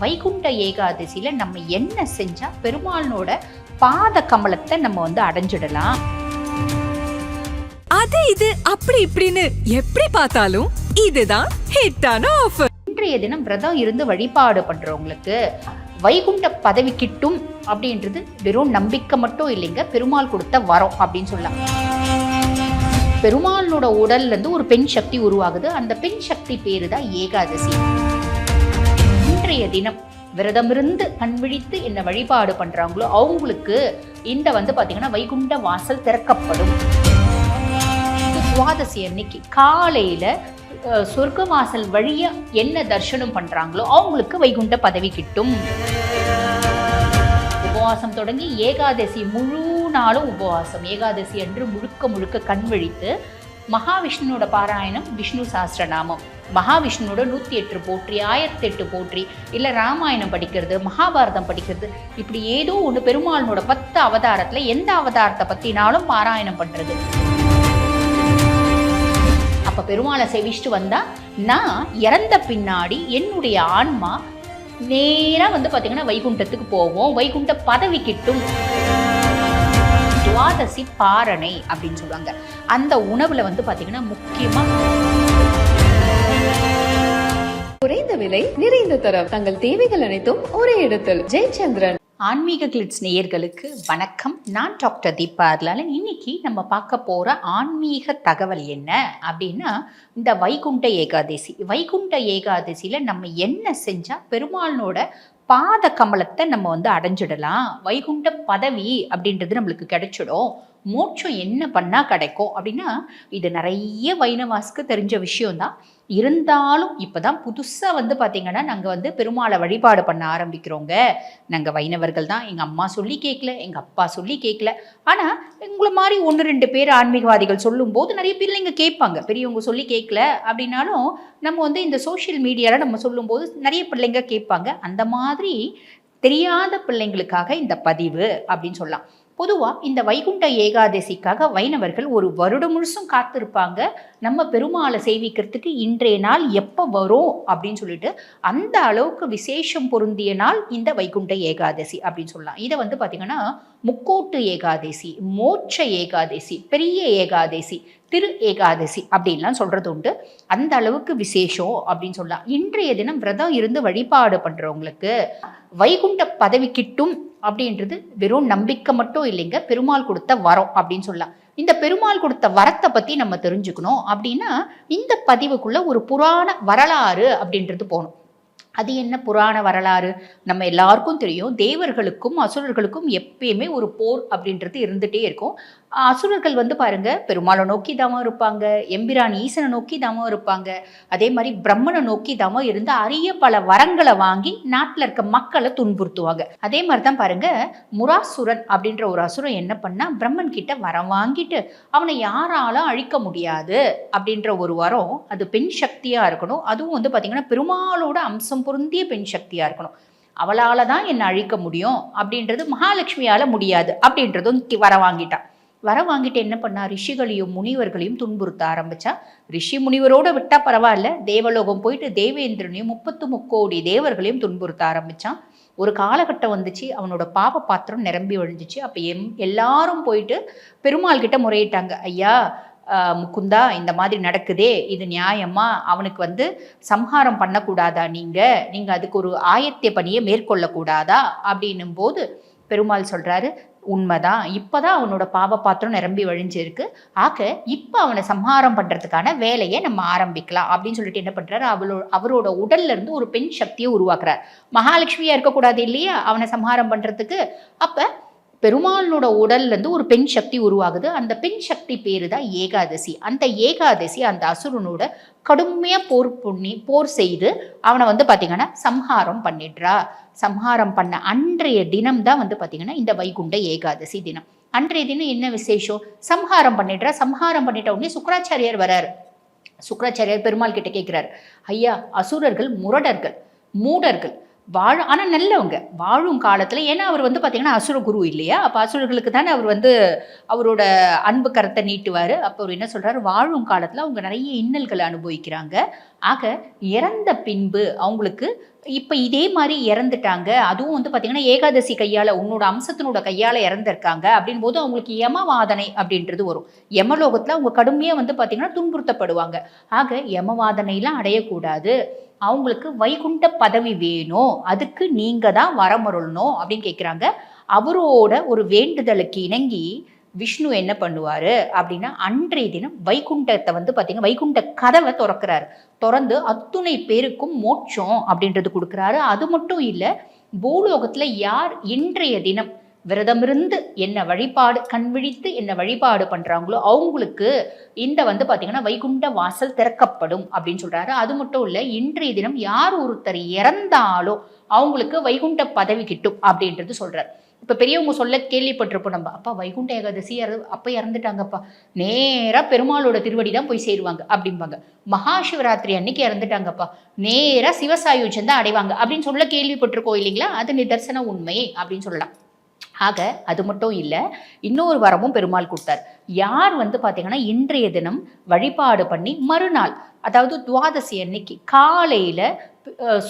வைகுண்ட ஏகாதசியில நம்ம என்ன செஞ்சா பெருமாளனோட பாத கமலத்தை நம்ம வந்து அடைஞ்சிடலாம். அது இது அப்படி இப்படின்னு எப்படி பார்த்தாலும் இதுதான் ஹிட்டான ஆஃபர் இன்றைய தினம் விரதம் இருந்து வழிபாடு பண்றவங்களுக்கு வைகுண்ட பதவி கிட்டும் அப்படின்றது வெறும் நம்பிக்கை மட்டும் இல்லைங்க பெருமாள் கொடுத்த வரம் அப்படின்னு சொல்லலாம். பெருமாளோட உடல்ல இருந்து ஒரு பெண் சக்தி உருவாகுது. அந்த பெண் சக்தி பேரு தான் ஏகாதசி. அன்றைய தினம் விரதமிருந்து கண்விழித்து என்ன வழிபாடு பண்றாங்களோ அவங்களுக்கு இந்த வந்து பாத்தீங்கன்னா வைகுண்ட வாசல் திறக்கப்படும். துவாதசி அன்னைக்கு காலையில சொர்க்க வாசல் வழியா என்ன தரிசனம் பண்றாங்களோ அவங்களுக்கு வைகுண்ட பதவி கிட்டும். உபவாசம் தொடங்கி ஏகாதசி முழு நாளும் உபவாசம். ஏகாதசி அன்று முழுக்க முழுக்க கண் விழித்து மகாவிஷ்ணுவோட பாராயணம் விஷ்ணு சாஸ்திரநாமம் மகாவிஷ்ணுவோட நூற்றி எட்டு போற்றி ஆயிரத்தெட்டு போற்றி இல்லை ராமாயணம் படிக்கிறது மகாபாரதம் படிக்கிறது இப்படி ஏதோ ஒன்று பெருமாளனோட பத்து அவதாரத்தில் எந்த அவதாரத்தை பற்றினாலும் பாராயணம் பண்ணுறது அப்போ பெருமாளை செவிச்சுட்டு வந்தால் நான் இறந்த பின்னாடி என்னுடைய ஆன்மா நேராக வந்து பார்த்திங்கன்னா வைகுண்டத்துக்கு போவோம் வைகுண்ட பதவி கிட்டும். துவாதசி பாரணை அப்படின்னு சொல்லுவாங்க. அந்த உணவில் வந்து பார்த்திங்கன்னா முக்கியமாக குறைந்த விலை நிறைந்த தரம். தங்கள் தேவைகள் அனைத்தும் ஒரே இடத்தில். ஜெயச்சந்திரன். ஆன்மீக கிளிட்ஸ் நேயர்களுக்கு வணக்கம். நான் டாக்டர் தீபா அர்லாலன். இன்னைக்கு நம்ம பார்க்க போற ஆன்மீக தகவல் என்ன அப்படின்னா இந்த வைகுண்ட ஏகாதசி. வைகுண்ட ஏகாதசியில நம்ம என்ன செஞ்சா பெருமாளனோட பாத கமலத்தை நம்ம வந்து அடைஞ்சிடலாம். வைகுண்ட பதவி அப்படின்றது நம்மளுக்கு கிடைச்சிடும். மோட்சம் என்ன பண்ணால் கிடைக்கும் அப்படின்னா இது நிறைய வைணவாஸ்க்கு தெரிஞ்ச விஷயம்தான். இருந்தாலும் இப்போ தான் புதுசாக வந்து பார்த்திங்கன்னா நாங்கள் வந்து பெருமாளை வழிபாடு பண்ண ஆரம்பிக்கிறோங்க. நாங்கள் வைணவர்கள் தான். எங்கள் அம்மா சொல்லி கேட்கல எங்கள் அப்பா சொல்லி கேட்கல ஆனால் உங்களை மாதிரி ஒன்று ரெண்டு பேர் ஆன்மீகவாதிகள் சொல்லும்போது நிறைய பிள்ளைங்க கேட்பாங்க. பெரியவங்க சொல்லி கேட்கல அப்படின்னாலும் நம்ம வந்து இந்த சோஷியல் மீடியாவில் நம்ம சொல்லும்போது நிறைய பிள்ளைங்க கேட்பாங்க. அந்த மாதிரி தெரியாத பிள்ளைங்களுக்காக இந்த பதிவு அப்படின்னு சொல்லலாம். பொதுவாக இந்த வைகுண்ட ஏகாதசிக்காக வைணவர்கள் ஒரு வருடம் முழுசும் காத்திருப்பாங்க. நம்ம பெருமாளை சேவிக்கிறதுக்கு இன்றைய நாள் எப்போ வரும் அப்படின்னு சொல்லிட்டு அந்த அளவுக்கு விசேஷம் பொருந்திய நாள் இந்த வைகுண்ட ஏகாதசி அப்படின்னு சொல்லலாம். இதை வந்து பார்த்திங்கன்னா முக்கோட்டு ஏகாதசி மோட்ச ஏகாதசி பெரிய ஏகாதசி திரு ஏகாதசி அப்படின்லாம் சொல்கிறது உண்டு. அந்த அளவுக்கு விசேஷம் அப்படின்னு சொல்லலாம். இன்றைய தினம் விரதம் இருந்து வழிபாடு பண்ணுறவங்களுக்கு வைகுண்ட பதவி கிட்டும் அப்படின்றது வெறும் நம்பிக்கை மட்டும் இல்லைங்க. பெருமாள் கொடுத்த வரம் அப்படின்னு சொல்லலாம். இந்த பெருமாள் கொடுத்த வரத்தை பற்றி நம்ம தெரிஞ்சுக்கணும். அப்படின்னா இந்த பதிவுக்குள்ள ஒரு புராண வரலாறு அப்படின்றது போகணும். அது என்ன புராண வரலாறு? நம்ம எல்லாருக்கும் தெரியும். தேவர்களுக்கும் அசுரர்களுக்கும் எப்பயுமே ஒரு போர் அப்படின்றது இருந்துகிட்டே இருக்கும். அசுரர்கள் வந்து பாருங்க பெருமாளை நோக்கி தாமோ இருப்பாங்க எம்பிரான் ஈசனை நோக்கி தாமோ இருப்பாங்க. அதே மாதிரி பிரம்மனை நோக்கி தாமோ இருந்து அரிய பல வரங்களை வாங்கி நாட்டில் இருக்க மக்களை துன்புறுத்துவாங்க. அதே மாதிரி தான் பாருங்க முராசுரன் அப்படின்ற ஒரு அசுரன் என்ன பண்ணா பிரம்மன் கிட்ட வரம் வாங்கிட்டு அவனை யாராலும் அழிக்க முடியாது அப்படின்ற ஒரு வரம் அது பெண் சக்தியா இருக்கணும். அதுவும் வந்து பாத்தீங்கன்னா பெருமாளோட அம்சம் பொருந்திய பெண் சக்தியா இருக்கணும். அவளால தான் என்னை அழிக்க முடியும் அப்படின்றது மகாலட்சுமியால முடியாது அப்படின்றதும் வர வாங்கிட்டான். வர வாங்கிட்டு என்ன பண்ணா? ரிஷிகளையும் முனிவர்களையும் துன்புறுத்த ஆரம்பிச்சா? ரிஷி முனிவரோட விட்டா பரவாயில்ல. தேவலோகம் போயிட்டு தேவேந்திரனையும் முப்பத்து முக்கோடி தேவர்களையும் துன்புறுத்த ஆரம்பிச்சான். ஒரு காலகட்டம் வந்துச்சு. அவனோட பாப பாத்திரம் நிரம்பி வழிஞ்சிச்சு. அப்போ எம் எல்லாரும் போயிட்டு பெருமாள் கிட்ட முறையிட்டாங்க. ஐயா முக்குந்தா முகுந்தா இந்த மாதிரி நடக்குதே. இது நியாயமா? அவனுக்கு வந்து சம்ஹாரம் பண்ணக்கூடாதா நீங்க? நீங்க அதுக்கு ஒரு ஆயத்திய பணியை மேற்கொள்ளக்கூடாதா? அப்படின்னும் போது பெருமாள் சொல்றாரு உண்மைதான். இப்போதான் அவனோட பாவ பாத்திரம் நிரம்பி வழிஞ்சிருக்கு. ஆக இப்போ அவனை சம்ஹாரம் பண்றதுக்கான வேலையை நம்ம ஆரம்பிக்கலாம். அப்படின்னு சொல்லிட்டு என்ன பண்றாரு? அவளோ அவரோட உடல்ல இருந்து ஒரு பெண் சக்தியை உருவாக்குறார். மகாலட்சுமியா இருக்கக்கூடாது இல்லையா? அவனை சம்ஹாரம் பண்றதுக்கு. அப்போ பெருமாளோட உடல்லேருந்து ஒரு பெண் சக்தி உருவாகுது. அந்த பெண் சக்தி பேரு தான் ஏகாதசி. அந்த ஏகாதசி அந்த அசுரனோட கடுமையாக போர் பண்ணி போர் செய்து அவனை வந்து பார்த்திங்கன்னா சம்ஹாரம் பண்ணிடுறா. சம்ஹாரம் பண்ண அன்றைய தினம் தான் வந்து பார்த்தீங்கன்னா இந்த வைகுண்ட ஏகாதசி தினம். அன்றைய தினம் என்ன விசேஷம்? சம்ஹாரம் பண்ணிடுறா. சம்ஹாரம் பண்ணிட்ட உடனே சுக்கராச்சாரியார் வரார். சுக்கராச்சாரியார் பெருமாள் கிட்ட கேட்கிறார் ஐயா அசுரர்கள் முரடர்கள் மூடர்கள் வாழும் ஆனால் நல்லவங்க. வாழும் காலத்தில் ஏன்னா அவர் வந்து பார்த்தீங்கன்னா அசுர குரு இல்லையா? அப்போ அசுரர்களுக்கு தானே அவர் வந்து அவரோட அன்பு கரத்தை நீட்டுவார். அப்போ அவர் என்ன சொல்கிறாரு வாழும் காலத்தில் அவங்க நிறைய இன்னல்களை அனுபவிக்கிறாங்க. ஆக இறந்த பின்பு அவங்களுக்கு இப்போ இதே மாதிரி இறந்துட்டாங்க. அதுவும் வந்து பார்த்தீங்கன்னா ஏகாதசி கையால் உன்னோட அம்சத்தினோட கையால் இறந்துருக்காங்க அப்படின் போது அவங்களுக்கு யமவாதனை அப்படின்றது வரும். யமலோகத்தில் அவங்க கடுமையாக வந்து பார்த்தீங்கன்னா துன்புறுத்தப்படுவாங்க. ஆக யமவாதனைலாம் அடையக்கூடாது. அவங்களுக்கு வைகுண்ட பதவி வேணும். அதுக்கு நீங்கள் தான் வரமருளணும் அப்படின்னு கேட்குறாங்க அவரோட ஒரு வேண்டுதலுக்கு இணங்கி விஷ்ணு என்ன பண்ணுவார் அப்படின்னா அன்றைய தினம் வைகுண்டத்தை வந்து பார்த்தீங்கன்னா வைகுண்ட கதவை திறக்கிறாரு. திறந்து அத்துணை பேருக்கும் மோட்சம் அப்படின்றது கொடுக்குறாரு. அது மட்டும் இல்லை பூலோகத்தில் யார் இன்றைய தினம் விரதமிருந்து என்ன வழிபாடு கண் விழித்து என்ன வழிபாடு பண்ணுறாங்களோ அவங்களுக்கு இந்த வந்து பார்த்தீங்கன்னா வைகுண்ட வாசல் திறக்கப்படும் அப்படின்னு சொல்கிறாரு அது மட்டும் இல்லை இன்றைய தினம் யார் ஒருத்தர் இறந்தாலோ அவங்களுக்கு வைகுண்ட பதவி கிட்டும் அப்படின்றது சொல்கிறார் இப்போ பெரியவங்க சொல்ல கேள்விப்பட்டிருப்போம் நம்ம அப்பா வைகுண்ட ஏகாதசி இற அப்போ இறந்துட்டாங்கப்பா. நேராக பெருமாளோட திருவடி தான் போய் சேருவாங்க அப்படிம்பாங்க. மகாசிவராத்திரி அன்னைக்கு இறந்துட்டாங்கப்பா. நேராக சிவசாயுஜன் தான் அடைவாங்க அப்படின்னு சொல்ல கேள்விப்பட்டிருக்கோம் இல்லைங்களா? அது நிதர்சன உண்மை அப்படின்னு சொல்லலாம். ஆக அது மட்டும் இல்லை இன்னொரு வரமும் பெருமாள் கொடுத்தார். யார் வந்து பார்த்தீங்கன்னா இன்றைய தினம் வழிபாடு பண்ணி மறுநாள் அதாவது துவாதசி அன்னைக்கு காலையில்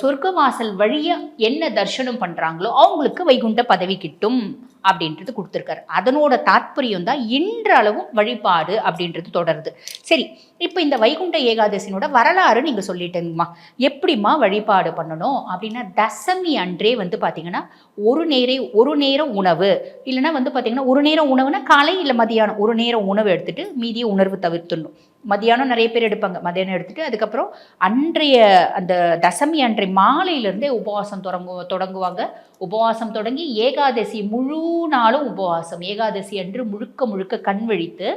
சொர்க்கவாசல் வழியாக என்ன தரிசனம் பண்ணுறாங்களோ அவங்களுக்கு வைகுண்ட பதவி கிட்டும். அப்படின்றது கொடுத்துருக்காரு. அதனோட தாற்பயம் தான் இன்றளவும் வழிபாடு அப்படின்றது தொடருது. சரி இப்போ இந்த வைகுண்ட ஏகாதசினோட வரலாறு நீங்கள் சொல்லிட்டேங்கம்மா. எப்படிம்மா வழிபாடு பண்ணணும்? அப்படின்னா தசமி அன்றே வந்து பார்த்தீங்கன்னா ஒரு நேர ஒரு நேரம் உணவு. இல்லைன்னா வந்து பார்த்தீங்கன்னா ஒரு நேரம் உணவுனா காலை இல்லை மதியானம். ஒரு நேரம் உணவு எடுத்துட்டு மீதிய உணர்வு தவிர்த்துடணும். மதியானம் நிறைய பேர் எடுப்பாங்க. மதியானம் எடுத்துட்டு அதுக்கப்புறம் அன்றைய அந்த தசமி அன்றைய மாலையிலேருந்தே உபவாசம் தொடங்கு தொடங்குவாங்க. உபவாசம் தொடங்கி ஏகாதசி முழு நாளும் உபவாசம். ஏகாதசி அன்று முழுக்க முழுக்க கண் விழித்து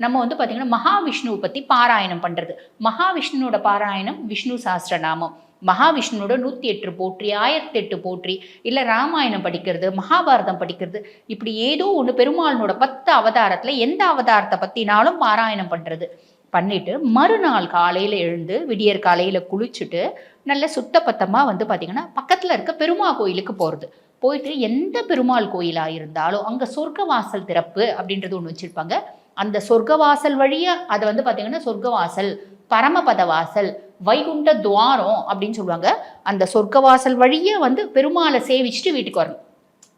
நம்ம வந்து பார்த்திங்கன்னா மகாவிஷ்ணுவை பற்றி பாராயணம் பண்ணுறது மகாவிஷ்ணுவோட பாராயணம் விஷ்ணு சாஸ்திரநாமம். மகாவிஷ்ணுவோட நூற்றி எட்டு போற்றி ஆயிரத்தி எட்டு போற்றி இல்லை ராமாயணம் படிக்கிறது மகாபாரதம் படிக்கிறது. இப்படி ஏதோ ஒன்று பெருமாளனோட பத்து அவதாரத்தில் எந்த அவதாரத்தை பற்றினாலும் பாராயணம் பண்ணுறது பண்ணிட்டு மறுநாள் காலையில் எழுந்து விடியற் காலையில் குளிச்சுட்டு நல்ல சுத்தப்பத்தமாக வந்து பார்த்திங்கன்னா பக்கத்தில் இருக்க பெருமாள் கோயிலுக்கு போகிறது போயிட்டு எந்த பெருமாள் கோயிலாக இருந்தாலும் அங்கே சொர்க்கவாசல் திறப்பு அப்படின்றது ஒன்று வச்சுருப்பாங்க. அந்த சொர்க்கவாசல் வழியாக அதை வந்து பார்த்திங்கன்னா சொர்க்கவாசல் பரமபத வாசல் வைகுண்ட துவாரம் அப்படின்னு சொல்லுவாங்க. அந்த சொர்க்கவாசல் வழியாக வந்து பெருமாளை சேவிச்சுட்டு வீட்டுக்கு வரணும்.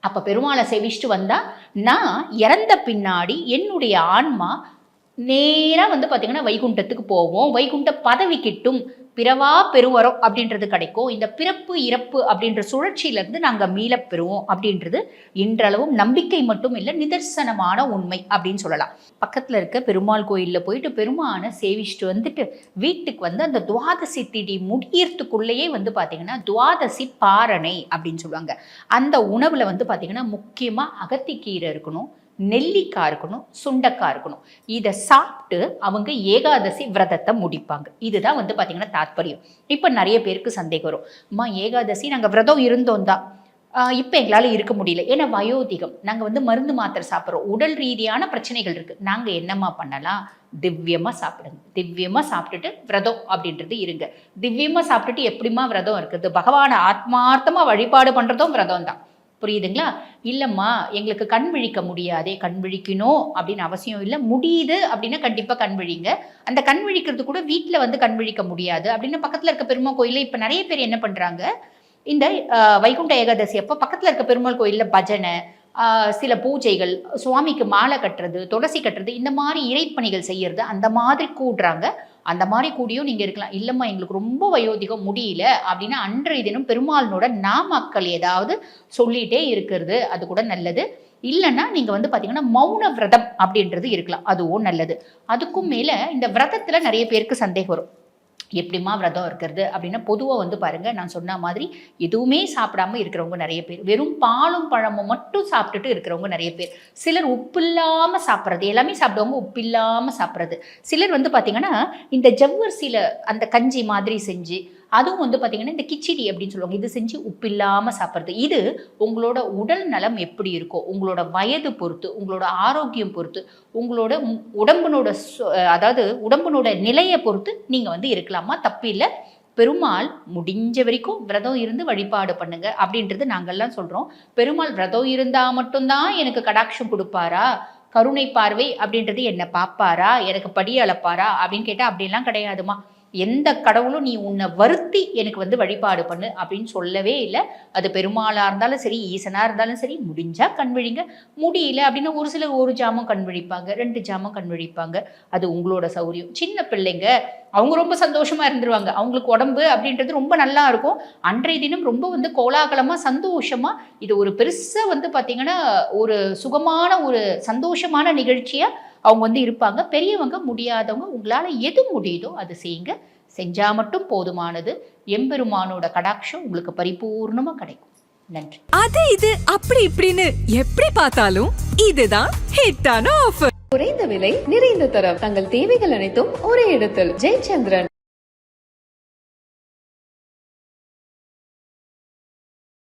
அப்போ பெருமாளை சேவிச்சுட்டு வந்தால் நான் இறந்த பின்னாடி என்னுடைய ஆன்மா நேராக வந்து பார்த்திங்கன்னா வைகுண்டத்துக்கு போவோம். வைகுண்ட பதவி கிட்டும் பிறவா பெருவரம் அப்படின்றது கிடைக்கும். இந்த பிறப்பு இறப்பு அப்படின்ற சுழற்சியிலேருந்து நாங்கள் மீளப் பெறுவோம் அப்படின்றது இன்றளவும் நம்பிக்கை மட்டும் இல்லை நிதர்சனமான உண்மை அப்படின்னு சொல்லலாம். பக்கத்தில் இருக்க பெருமாள் கோயிலில் போயிட்டு பெருமானை சேவிச்சுட்டு வந்துட்டு வீட்டுக்கு வந்து அந்த துவாதசி திடி முடியறதுக்குள்ளேயே வந்து பார்த்திங்கன்னா துவாதசி பாரணை அப்படின்னு சொல்லுவாங்க. அந்த உணவில் வந்து பார்த்திங்கன்னா முக்கியமாக அகத்திக்கீரை இருக்கணும் நெல்லிக்காய் இருக்கணும் சுண்டக்காய் இருக்கணும். இதை சாப்பிட்டு அவங்க ஏகாதசி விரதத்தை முடிப்பாங்க. இதுதான் வந்து பார்த்திங்கன்னா தாத்பரியம். இப்போ நிறைய பேருக்கு சந்தேகம் வரும். அம்மா ஏகாதசி நாங்கள் விரதம் இருந்தோம் தான். இப்போ எங்களால் இருக்க முடியல. ஏன்னா வயோதிகம். நாங்கள் வந்து மருந்து மாத்திரை சாப்பிட்றோம். உடல் ரீதியான பிரச்சனைகள் இருக்குது நாங்கள் என்னம்மா பண்ணலாம்? திவ்யமாக சாப்பிடுங்க. திவ்யமாக சாப்பிட்டுட்டு விரதம் அப்படின்றது இருங்க. திவ்யமாக சாப்பிட்டுட்டு எப்படிம்மா விரதம் இருக்குது? பகவானை ஆத்மார்த்தமாக வழிபாடு பண்ணுறதும் விரதம் தான். புரியுதுங்களா? இல்லைம்மா எங்களுக்கு கண் விழிக்க முடியாதே கண் விழிக்கணும் அப்படின்னு அவசியம் இல்லை. முடியுது அப்படின்னா கண்டிப்பாக கண் விழிங்க. அந்த கண் விழிக்கிறது கூட வீட்டில் வந்து கண் விழிக்க முடியாது அப்படின்னு பக்கத்தில் இருக்க பெருமாள் கோயிலில் இப்போ நிறைய பேர் என்ன பண்ணுறாங்க இந்த வைகுண்ட ஏகாதசி அப்போ பக்கத்தில் இருக்க பெருமாள் கோயிலில் பஜனை சில பூஜைகள் சுவாமிக்கு மாலை கட்டுறது துளசி கட்டுறது இந்த மாதிரி இறைப்பணிகள் செய்யறது அந்த மாதிரி கூடுறாங்க. அந்த மாதிரி கூடியும் நீங்கள் இருக்கலாம். இல்லைம்மா எங்களுக்கு ரொம்ப வயோதிகம் முடியல அப்படின்னா அன்றைய தினம் பெருமாளினோட நாமக்கள் ஏதாவது சொல்லிகிட்டே இருக்கிறது அது கூட நல்லது. இல்லைன்னா நீங்கள் வந்து பார்த்தீங்கன்னா மௌன விரதம் அப்படின்றது இருக்கலாம். அதுவும் நல்லது. அதுக்கும் மேலே இந்த விரதத்தில் நிறைய பேருக்கு சந்தேகம் வரும். எப்படிம்மா விரதம் இருக்கிறது அப்படின்னா பொதுவாக வந்து பாருங்கள் நான் சொன்ன மாதிரி எதுவுமே சாப்பிடாம இருக்கிறவங்க நிறைய பேர். வெறும் பாலும் பழமும் மட்டும் சாப்பிட்டுட்டு இருக்கிறவங்க நிறைய பேர். சிலர் உப்பு இல்லாமல் சாப்பிட்றது எல்லாமே சாப்பிடுவாங்க உப்பு இல்லாமல் சாப்பிட்றது. சிலர் வந்து பார்த்திங்கன்னா இந்த ஜவ்வரிசியில் அந்த கஞ்சி மாதிரி செஞ்சு அதுவும் வந்து பார்த்திங்கன்னா இந்த கிச்சிடி அப்படின்னு சொல்லுவாங்க. இது செஞ்சு உப்பு இல்லாமல் சாப்பிட்றது. இது உங்களோட உடல் நலம் எப்படி இருக்கோ உங்களோட வயது பொறுத்து உங்களோட ஆரோக்கியம் பொறுத்து உங்களோட உடம்பினோட அதாவது உடம்பினோட நிலையை பொறுத்து நீங்கள் வந்து இருக்கலாமா? தப்பு இல்லை. பெருமாள் முடிஞ்ச வரைக்கும் விரதம் இருந்து வழிபாடு பண்ணுங்க அப்படின்றது நாங்கள்லாம் சொல்கிறோம் பெருமாள் விரதம் இருந்தால் மட்டும்தான் எனக்கு கடாட்சம் கொடுப்பாரா? கருணை பார்வை அப்படின்றது என்னை பார்ப்பாரா? எனக்கு படி அளப்பாரா? அப்படின்னு கேட்டால் அப்படிலாம் கிடையாதுமா எந்த கடவுளும் நீ உன்னை வருத்தி எனக்கு வந்து வழிபாடு பண்ணு அப்படின்னு சொல்லவே இல்லை. அது பெருமாளாக இருந்தாலும் சரி ஈசனாக இருந்தாலும் சரி முடிஞ்சால் கண்விழிங்க முடியல அப்படின்னா ஒரு சிலர் ஒரு ஜாமம் கண்விழிப்பாங்க ரெண்டு ஜாமம் கண்விழிப்பாங்க அது உங்களோட சௌரியம். சின்ன பிள்ளைங்க அவங்க ரொம்ப சந்தோஷமாக இருந்துருவாங்க. அவங்களுக்கு உடம்பு அப்படின்றது ரொம்ப நல்லா இருக்கும். அன்றைய தினம் ரொம்ப வந்து கோலாகலமாக சந்தோஷமாக இது ஒரு பெருசாக வந்து பார்த்திங்கன்னா ஒரு சுகமான ஒரு சந்தோஷமான நிகழ்ச்சியாக அவங்க வந்து இருப்பாங்க. பெரியவங்க முடியாதவங்க உங்களால எது முடியுதோ அது செய்யுங்க. செஞ்சா மட்டும் போதுமானது. எம்பெருமானோட கடாட்சம் உங்களுக்கு பரிபூர்ணமா கிடைக்கும். நன்றி. அது இது அப்படி இப்படின்னு எப்படி பார்த்தாலும் இதுதான் ஹிட்டான ஆஃபர் குறைந்த விலை நிறைந்த தரம். தங்கள் தேவைகள் அனைத்தும் ஒரே இடத்தில். ஜெயச்சந்திரன்.